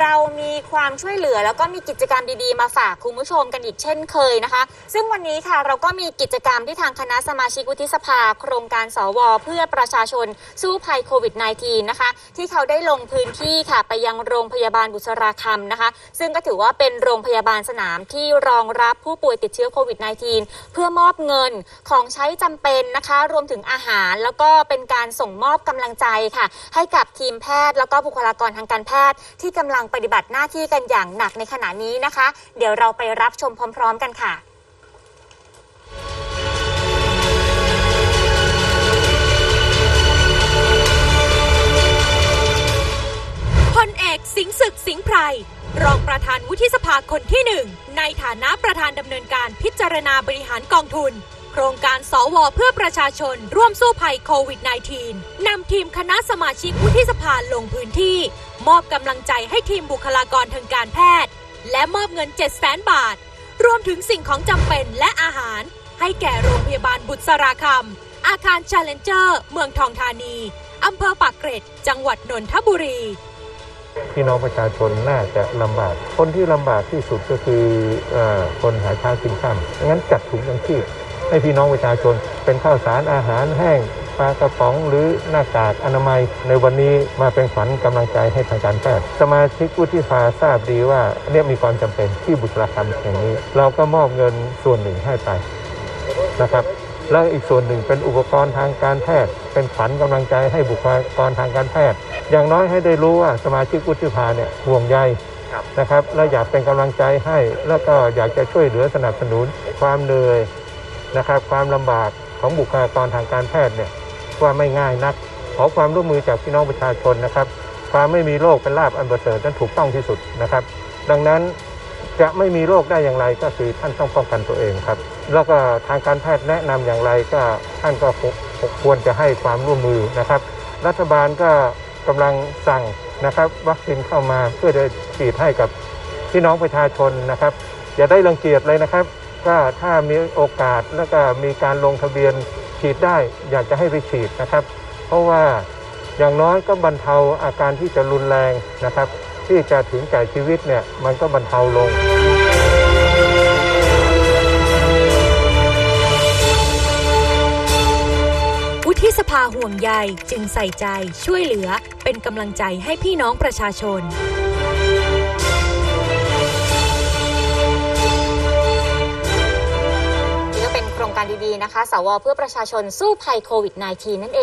เรามีความช่วยเหลือแล้วก็มีกิจกรรมดีๆ มาฝากคุณผู้ชมกันอีกเช่นเคยนะคะ ซึ่งวันนี้ค่ะเราก็มีกิจกรรมที่ทางคณะสมาชิกวุฒิสภา โครงการสว เพื่อประชาชนสู้ภัยโควิด -19 นะคะ ที่เขาได้ลงพื้นที่ค่ะไปยังโรงพยาบาลบุษราคำนะคะ ซึ่งก็ถือว่าเป็นโรงพยาบาลสนามที่รองรับผู้ป่วยติดเชื้อโควิด -19 เพื่อมอบเงินของใช้จำเป็นนะคะ รวมถึงอาหารแล้วก็เป็นการส่งมอบกำลังใจค่ะ ให้กับทีมแพทย์แล้วก็บุคลากรทางการแพทย์ที่กำลังปฏิบัติหน้าที่กันอย่างหนักในขณะนี้นะคะ เดี๋ยวเราไปรับชมพร้อม ๆ กันค่ะพลเอกสิงศึกสิงไพรรองประธานวุฒิสภาคนที่หนึ่งในฐานะประธานดำเนินการพิจารณาบริหารกองทุน โครงการสวเพื่อประชาชน ร่วมสู้ภัยโควิด -19 นำทีมคณะสมาชิกวุฒิสภาลงพื้นที่ มอบกำลังใจให้ทีมบุคลากรทางการแพทย์ และมอบเงิน 7 0 0 0 0 0 บาท รวมถึงสิ่งของจำเป็นและอาหาร ให้แก่โรงพยาบาลบุษราคำอาคาร Challenger เมืองทองธานีอำเภอปากเกร็ด จังหวัดนนทบุรีพี่น้องประชาชนน่าจะลำบาก คนที่ลำบากที่สุดก็คือเออคนหาเช้ากินข้ามงั้นจัดถุงยังชีพ ให้พี่น้องประชาชน เป็นข้าวสารอาหารแห้งปลากระป๋องหรือหน้ากากอนามัย ในวันนี้มาเป็นขวัญกำลังใจให้ทางการแพทย์สมาชิกวุฒิสภาทราบดีว่าเนี่ยมีความจำเป็นที่บุตรคำแห่งนี้ เราก็มอบเงินส่วนหนึ่งให้ไปนะครับแล้วอีกส่วนหนึ่งเป็นอุปกรณ์ทางการแพทย์ เป็นขวัญกำลังใจให้บุคลากรทางการแพทย์ อย่างน้อยให้ได้รู้ว่าสมาชิกวุฒิภาเนี่ยห่วงใยนะครับและอยากเป็นกำลังใจให้ แล้วก็อยากจะช่วยเหลือสนับสนุนความเหนื่อย นะครับ ความลำบากของบุคลากรทางการแพทย์เนี่ยว่าไม่ง่ายนัก ขอความร่วมมือจากพี่น้องประชาชนนะครับ ความไม่มีโรคเป็นลาบอันประเสริฐนั้นถูกต้องที่สุดนะครับ ดังนั้นจะไม่มีโรคได้อย่างไรก็คือท่านต้องป้องกันตัวเองครับ แล้วก็ทางการแพทย์แนะนำอย่างไรก็ท่านก็ควรจะให้ความร่วมมือนะครับ รัฐบาลก็กำลังสั่งนะครับวัคซีนเข้ามาเพื่อจะฉีดให้กับพี่น้องประชาชนนะครับ อย่าได้รังเกียจเลยนะครับ ก็ถ้ามีโอกาสแล้วก็มีการลงทะเบียนฉีดได้อยากจะให้ไปฉีดนะครับ เพราะว่าอย่างน้อยก็บรรเทาอาการที่จะรุนแรงนะครับ ที่จะถึงแก่ชีวิตเนี่ยมันก็บรรเทาลงวุฒิสภาห่วงใยจึงใส่ใจช่วยเหลือเป็นกำลังใจให้พี่น้องประชาชน การดีๆนะคะ สวเพื่อประชาชนสู้ภัยโควิด -19 นั่นเอง